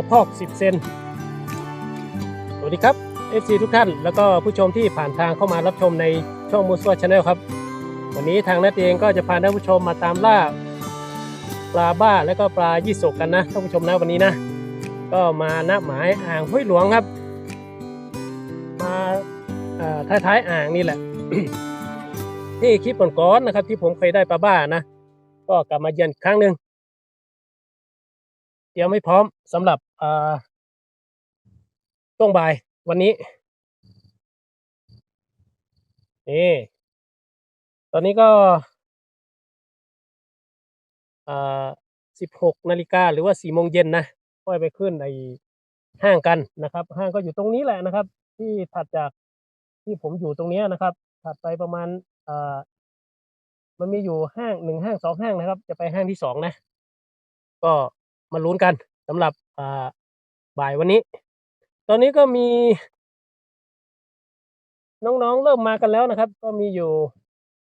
วพอก 10 เซนสวัสดีครับ FC ทุกท่าน แล้วก็ผู้ชมที่ผ่านทางเข้ามารับชมในช่องมูสวชาแนลครับ วันนี้ทางนัดเองก็จะพาท่านผู้ชมมาตามล่าปลาบ้าและก็ปลายี่สกกันนะท่านผู้ชมนะวันนี้นะ ก็มาณหมายอ่างห้วยหลวงครับ มาท้ายๆอ่างนี่แหละ ที่คลิปก่อนๆนะครับ ที่ผมเคยได้ปลาบ้านะ ก็กลับมาเยือนครั้งหนึ่ง ยมไม่พร้อมสำหรับอ่าช่วงบ่ายวันนี้นี่ตอนนี้ก็สิบหกนาฬิกาหรือว่าสี่โมงเย็นนะค่อยไปขึ้นในห้างกันนะครับ ห้างก็อยู่ตรงนี้แหละนะครับ ที่ถัดจากที่ผมอยู่ตรงนี้นะครับ ถัดไปประมาณมันมีอยู่ห้างหนึ่งห้างสองห้างนะครับ จะไปห้างที่สองนะ ก็ มาลุ้นกันสำหรับบ่ายวันนี้ ตอนนี้ก็มี น้องๆเริ่มมากันแล้วนะครับ ก็มีอยู่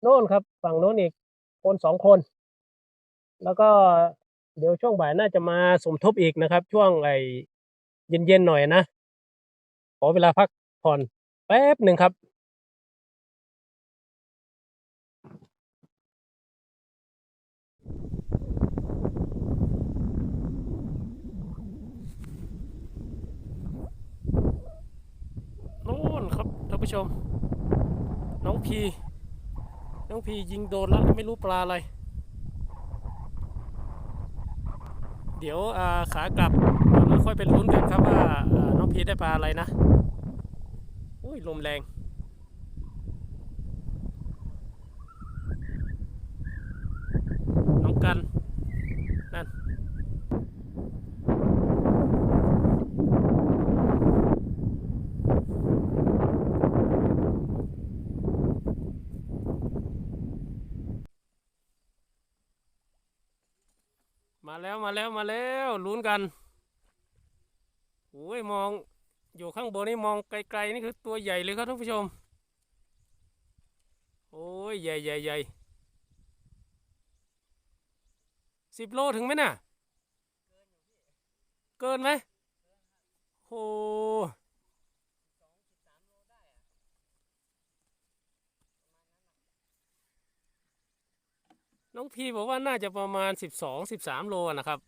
โน่นครับ ฝั่งโน้นอีกคนสองคน แล้วก็เดี๋ยวช่วงบ่ายน่าจะมาสมทบอีกนะครับ ช่วงไอเย็นๆหน่อยนะ ขอเวลาพักผ่อนแป๊บหนึ่งครับ โน่นครับท่าน ผู้ชม น้องพี น้องพียิงโดนแล้วไม่รู้ปลาอะไร เดี๋ยวอาขากลับเราค่อยไปลุ้นกันครับว่าาน้องพีได้ปลาอะไรนะอุ้ยลมแรงน้องกัน มาแล้วมาแล้วมาแล้วลุ้นกันโอ้ยมองอยู่ข้างบนนี่มองไกลๆนี่คือตัวใหญ่เลยครับท่านผู้ชม โอ้ยใหญ่ใหญ่ใหญ่สิบโลถึงไหมน่ะ เกินไหมโอ้ น้องพีบอกว่าน่าจะประมาณสิบสองสิบสามโลอะนะครับ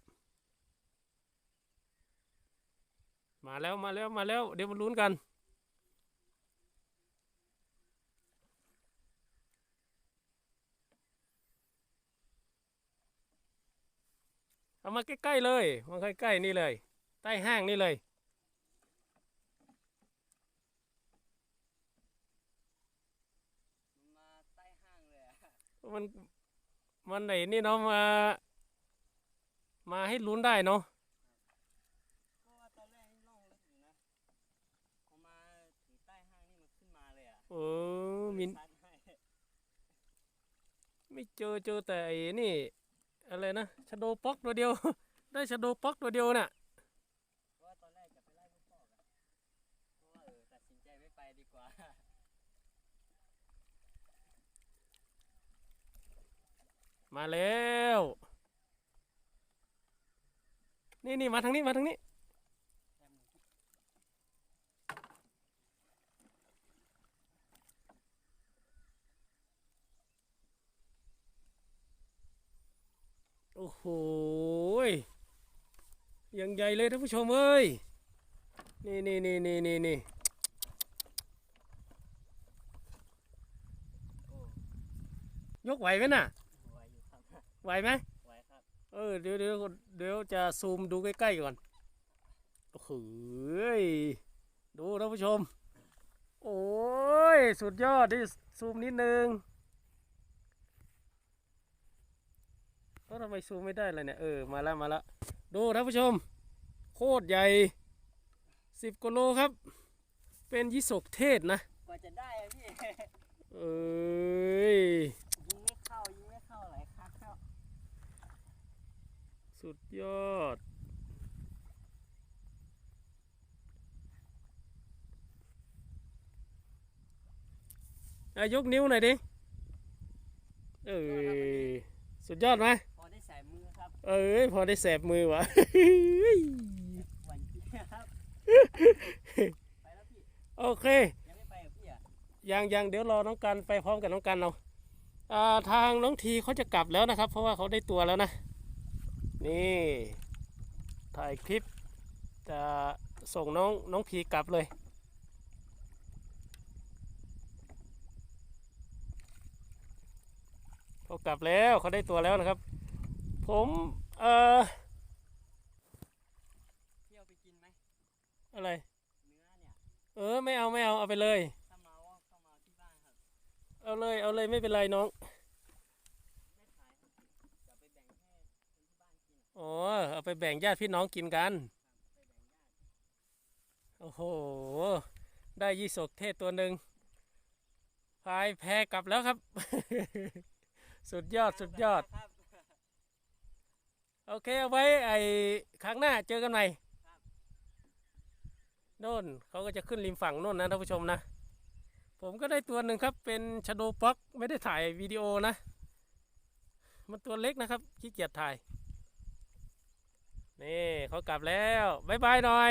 มาแล้วมาแล้วมาแล้ว เดี๋ยวมาลุ้นกัน เอามาใกล้ๆเลยมาใกล้ๆนี่เลย ใต้ห้างนี่เลยมาใต้ห้างเลยอะมัน มันไหนนี่เนาะมา มาให้ลุ้นได้เนาะเพราะว่าตอนแรกนี่ล่องลึกอยู่นะพอมาถึงใต้ห้างนี่มันขึ้นมาเลยอะเออมินซัดให้ไม่เจอเจอแต่ไอ้นี่ อะไรนะชะโดป๊อกตัวเดียว ได้ชะโดป๊อกตัวเดียวน่ะ เพราะว่าตอนแรกจะไปไล่ลูกพ่อกอะเพราะว่าเออตัดสินใจไม่ไปดีกว่า มาแล้ว นี่นี่มาทางนี้มาทางนี้ โอ้โหยังใหญ่เลยท่านผู้ชมเอ้ย นี่นี่นี่นี่นี่นี่ยกไหวไหมน่ะไหวอยู่ครับ ไหวไหมไหวครับ เออเดี๋ยวเดี๋ยวเดี๋ยวจะซูมดูใกล้ๆก่อนโอ้โหยดูท่านผู้ชม โอ้ย สุดยอดที่ซูมนิดนึงเอ้าทำไมซูมไม่ได้เลยเนี่ย เออ มาแล้วมาแล้วดูท่านผู้ชม โคตรใหญ่สิบกิโลครับ เป็นยิสกเทศนะ กว่าจะได้อะพี่ เอ้ย ยิงไม่เข้ายิงไม่เข้าหลายครั้งแล้ว สุดยอด อายกนิ้วหน่อยดิ เอ้ยสุดยอดไหมพอได้ใส่มือครับ เอ้ยพอได้แสบมือวะไหวไปแล้วพี่ โอเค ยังไม่ไปกับพี่อะยังยังเดี๋ยวรอน้องกันไปพร้อมกับน้องกันเอาอ่าทางน้องทีเขาจะกลับแล้วนะครับ เพราะว่าเขาได้ตัวแล้วนะ นี่ถ่ายคลิปจะส่งน้องน้องพีกลับเลยเขากลับแล้วเขาได้ตัวแล้วนะครับ ผมเอ่อพี่เอาไปกินไหมอะไรเนื้อเนี่ยเออไม่เอาไม่เอาเอาไปเลยถ้าเมาก็เข้ามาที่บ้านครับเอาเลยเอาเลยไม่เป็นไรน้อง ไม่ขายครับเดี๋ยวไปแบ่งให้คนที่บ้านกิน อ๋อเอา ไปแบ่งญาติพี่น้องกินกัน โอ้โห ได้ยี่สกเทศตัวหนึ่งพายแพกลับแล้วครับ สุดยอดสุดยอด โอเคเอาไว้ไอ้ครั้งหน้าเจอกันใหม่โน่นเขาก็จะขึ้นริมฝั่งโน่นนะท่านผู้ชมนะ ผมก็ได้ตัวหนึ่งครับเป็นชโดป็อกไม่ได้ถ่ายวิดีโอนะ มันตัวเล็กนะครับขี้เกียจถ่าย นี่เขากลับแล้วบายบายหน่อย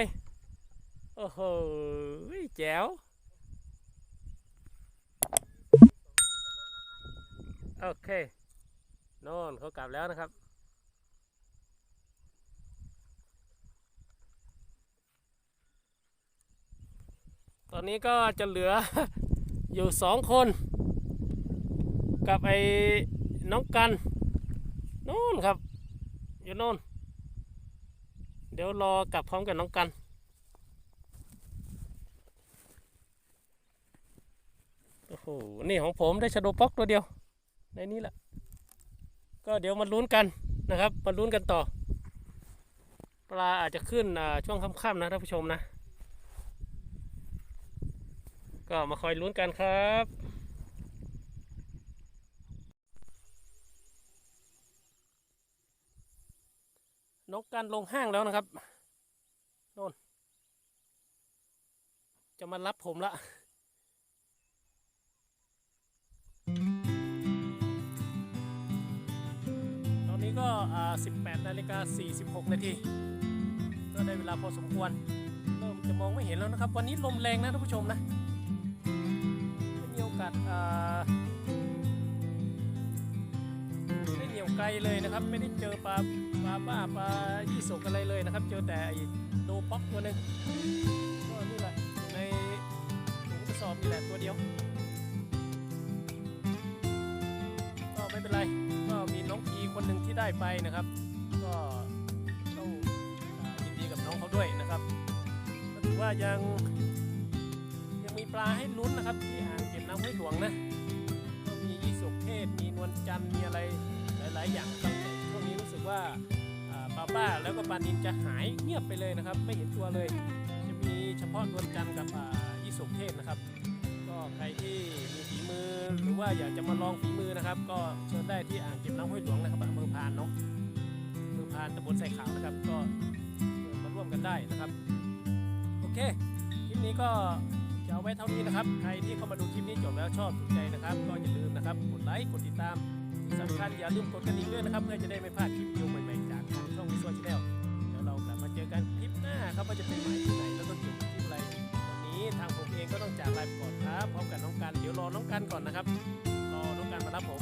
โอ้โหแจ๋วโอเคโน่นเขากลับแล้วนะครับตอนนี้ก็จะเหลืออยู่สองคน กับไอ้น้องกันโน่นครับ อยู่โน่น เดี๋ยวรอกลับพร้อมกับน้องกัน โอ้โห นี่ของผมได้ชาโดป๊อกตัวเดียว ในนี้แหละ ก็เดี๋ยวมาลุ้นกันนะครับ มาลุ้นกันต่อ ปลาอาจจะขึ้นช่วงค่ำๆนะท่านผู้ชมนะ ก็มาคอยลุ้นกันครับ นกกันลงห้างแล้วนะครับโน่นจะมารับผมละตอนนี้ก็อ่า18นาฬิกา46นาทีก็ได้เวลาพอสมควร เริ่มจะมองไม่เห็นแล้วนะครับ วันนี้ลมแรงนะท่านผู้ชมนะไม่มีโอกาสอ่า ไกลเลยนะครับ ไม่ได้เจอปลาปลาบ้าปลายี่สกอะไรเลยนะครับ เจอแต่ไอ้โดป๊อกตัวหนึ่งก็นี่แหละในถุงกระสอบนี่แหละตัวเดียวก็ไม่เป็นไรก็มีน้องพีคนหนึ่งที่ได้ไปนะครับ ก็ต้องยินดีกับน้องเขาด้วยนะครับก็ถือว่ายังยังมีปลาให้ลุ้นนะครับ ที่อ่างเก็บน้ำห้วยหลวงนะก็มียี่สกเทศมีนวลจันทร์มีอะไร หลาย ๆ อย่างครับแต่ช่วงนี้รู้สึกว่าอ่าปลาบ้าแล้วก็ปลานินจะหายเงียบไปเลยนะครับ ไม่เห็นตัวเลย จะมีเฉพาะนวลจันทร์กับยี่สกเทศนะครับ ก็ใครที่มีฝีมือหรือว่าอยากจะมาลองฝีมือนะครับ ก็เชิญได้ที่อ่างเก็บน้ำห้วยหลวงนะครับอำเภอพานเนาะอำเภอพานตำบลไส่ขาวนะครับ ก็มาร่วมกันได้นะครับ โอเคคลิปนี้ก็จะเอาไว้เท่านี้นะครับ ใครที่เข้ามาดูคลิปนี้จบแล้วชอบถูกใจนะครับ ก็อย่าลืมนะครับกดไลค์กดติดตาม สำคัญอย่าลืมกดกระดิ่งด้วยนะครับเพื่อจะได้ไม่พลาดคลิปวิดีโอใหม่ๆจากทางช่องวิศวชแนลเดี๋ยวเรากลับมาเจอกันคลิปหน้าครับว่าจะเป็นหมายที่ไหนแล้วก็เกี่ยวกับคลิปอะไรวันนี้ทางผมเองก็ต้องจากลาไปก่อนครับพร้อมกับน้องกันเดี๋ยวรอน้องกันก่อนนะครับรอน้องกันมารับผม